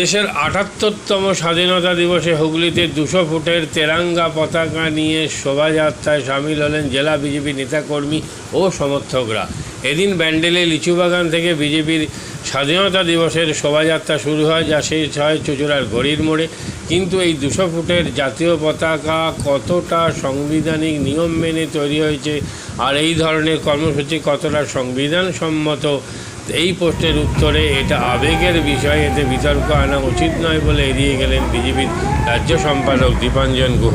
দেশের আটাত্তরতম স্বাধীনতা দিবসে হুগলিতে দুশো ফুটের তেরাঙ্গা পতাকা নিয়ে শোভাযাত্রায় সামিল হলেন জেলা বিজেপি নেতাকর্মী ও সমর্থকরা। এদিন ব্যান্ডেলে লিচুবাগান থেকে বিজেপির স্বাধীনতা দিবসের শোভাযাত্রা শুরু হয়, যা শেষ হয় চুচুড়ার ঘড়ির মোড়ে। কিন্তু এই দুশো ফুটের জাতীয় পতাকা কতটা সাংবিধানিক নিয়ম মেনে তৈরি হয়েছে আর এই ধরনের কর্মসূচি কতটা সংবিধানসম্মত এই প্রশ্নের উত্তরে এটা আবেগের বিষয়, এতে বিতর্ক আনা উচিত নয় বলে এড়িয়ে গেলেন বিজেপির রাজ্য সম্পাদক দীপাঞ্জন গুহ।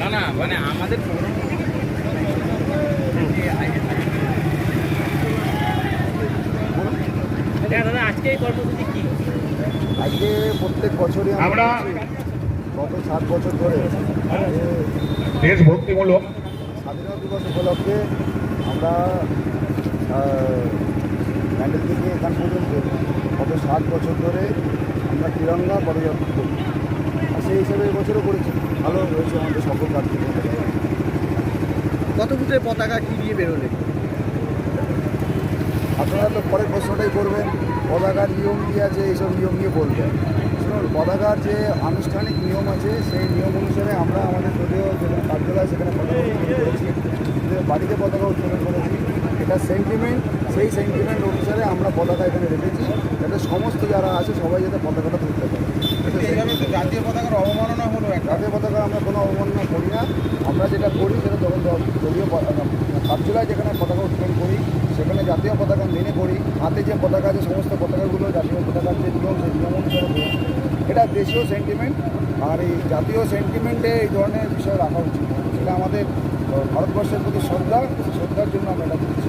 না না মানে আমাদের দাদা আজকে এই কর্মসূচি কি? আজকে প্রত্যেক বছরই আমরা গত সাত বছর ধরে দেশভক্তিমূলক স্বাধীনতা দিবস উপলক্ষে আমরা প্যান্ডেল থেকে এখান পর্যন্ত গত সাত বছর ধরে আমরা তিরঙ্গা পদযাত্রা করি। আর সেই হিসাবে এবছরও করেছি। ভালো হয়েছে আমাদের সকল প্রার্থী কত ফুটের পতাকা কী দিয়ে বেরোলে? আপনারা তো পরের প্রশ্নটাই করবেন পতাকার নিয়ম কী আছে এইসব নিয়ম নিয়ে বলবেন। শুনুন পতাকার যে আনুষ্ঠানিক নিয়ম আছে সেই নিয়ম অনুসারে আমরা আমাদের দলীয় যেখানে কার্যালয় সেখানে পতাকা উত্তোলন করেছি। বাড়িতে পতাকা উত্তোলন করেছি। এটা সেন্টিমেন্ট সেই সেন্টিমেন্ট অনুসারে আমরা পতাকা এখানে রেখেছি। যাতে সমস্ত যারা আছে সবাই যাতে পতাকাটা তুলতে পারে। জাতীয় পতাকার অবমাননা হলো জাতীয় পতাকা আমরা কোনো অবমাননা করি না। আমরা যেটা করি সেটা যখন দলীয় আহ, যেখানে পতাকা উত্তোলন করি সেখানে জাতীয় পতাকা মেনে করি। হাতে যে পতাকা আছে সমস্ত পতাকাগুলো জাতীয় পতাকার যে নিয়ম সেই নিয়ম অনুসারে এটা দেশীয় সেন্টিমেন্ট আর এই জাতীয় সেন্টিমেন্টে এই ধরনের বিষয় রাখা উচিত। সেটা আমাদের ভারতবর্ষের প্রতি শ্রদ্ধা। শ্রদ্ধার জন্য আমরা এটা করছি।